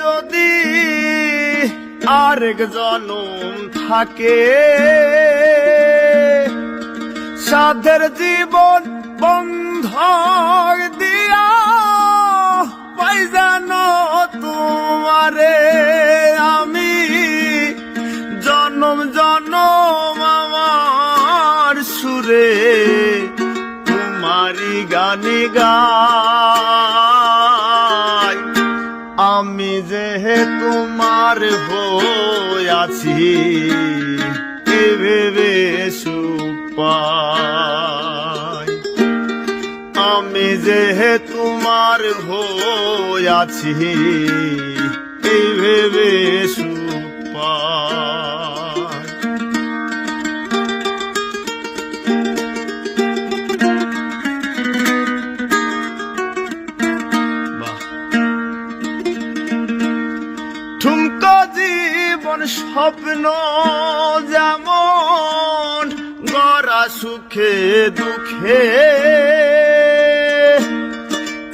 যদি আরেক জনম থাকে, সাধের জীবন বন্ধ দিয়া পাই জান তোমারে। আমি জনম জনম আমার সুরে তোমারি গানে গা হইয়াছি এ ভেবে সুপাই আমি যে তোমার হইয়াছি এই ভেবে সুপাই ঠুমকো জীবন স্বপ্ন যেমন গড়া সুখে, দুঃখে।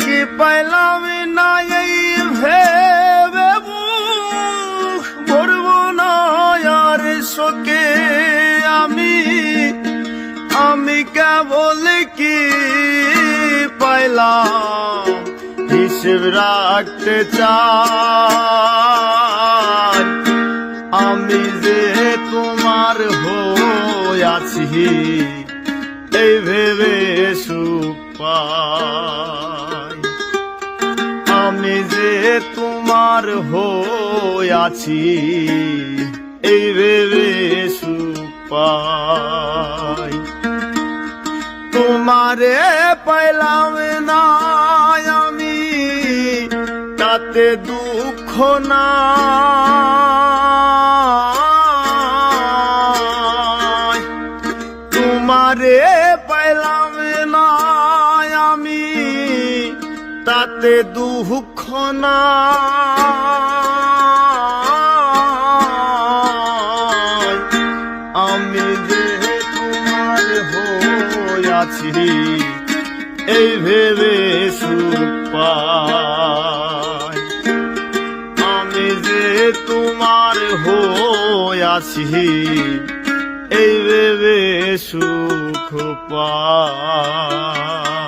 কি পাইলাম না এই ভেবে ভরব না শোকে আমি। আমি কেবল কি পাইলাম, হিসেব রাখতে চাই। যে তোমার হইয়াছি এই ভেবে সুপাই। আমি যে তোমার হইয়াছি এই ভেবে সুপাই। তোমারে পাইলাম না আমি, তাতে দুঃখ না তাতে দুঃখ না আমি যে তোমার হইয়াছি এই ভেবে সুপাই আমি যে তোমার হইয়াছি এই ভেবে সুখ পাই।